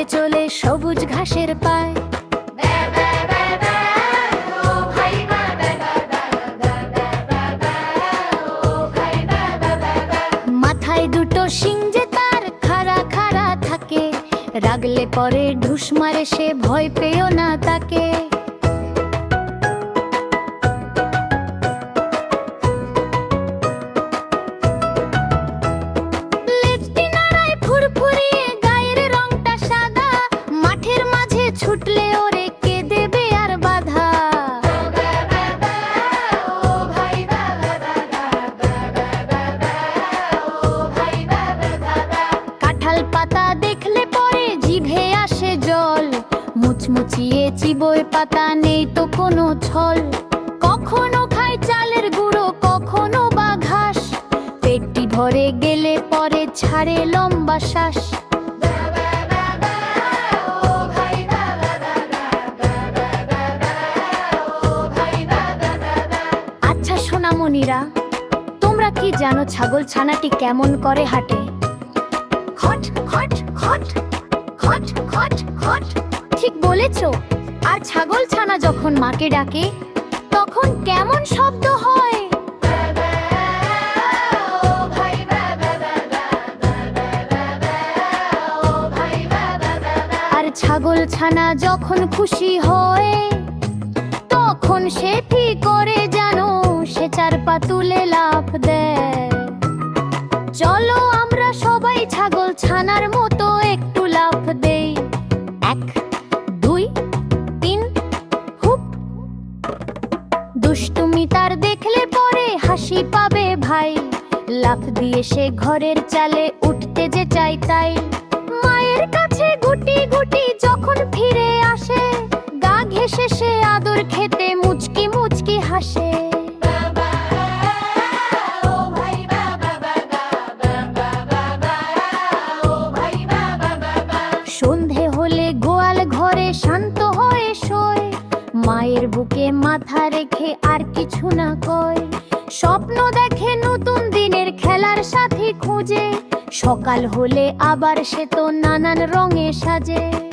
লাফিয়ে চলে সবুজ ঘাসের পায়। মাথায় দুটো যে তার খাড়া খাড়া থাকে, রাগলে পরে ঢুস মারে সে, ভয় পেও না তাকে। মুচমুচিয়ে বই পাতা নেই তো কোনো ছল। কখনো খায় চালের গুঁড়ো, কখনো বা ঘাস। পেটটি ভরে গেলে পরে ছাড়ে লম্বা শ্বাস। আচ্ছা সোনামণিরা, তোমরা কি জানো ছাগল ছানাটি কেমন করে হাঁটে? খট খট খট খট খট খট। ঠিক বলেছ। আর ছাগল ছানা যখন মাকে ডাকে, তখন কেমন শব্দ হয়? আর ছাগল ছানা যখন খুশি হয়, তখন সে ফি করে জানো? সে চার পা তুলে দুষ্টুমি তার দেখলে পরে হাসি পাবে ভাই। লাফ দিয়ে সে ঘরের চালে উঠতে যে চাই তাই। মায়ের কাছে গুটি গুটি যখন ফিরে আসে, গা ঘেসে সে আদর খেতে মুচকি মুচকি হাসে। মায়ের বুকে মাথা রেখে আর কিছু না কয়। স্বপ্ন দেখে নতুন দিনের খেলার সাথে খুঁজে। সকাল হলে আবার সে তো নানান রঙে সাজে।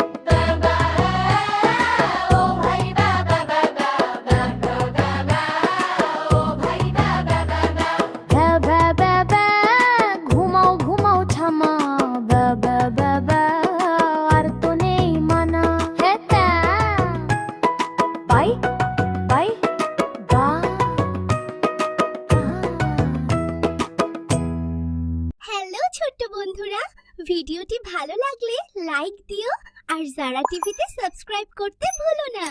ভিডিওটি ভালো লাগলে লাইক দিও আর যারা টিভিতে সাবস্ক্রাইব করতে ভুলো না।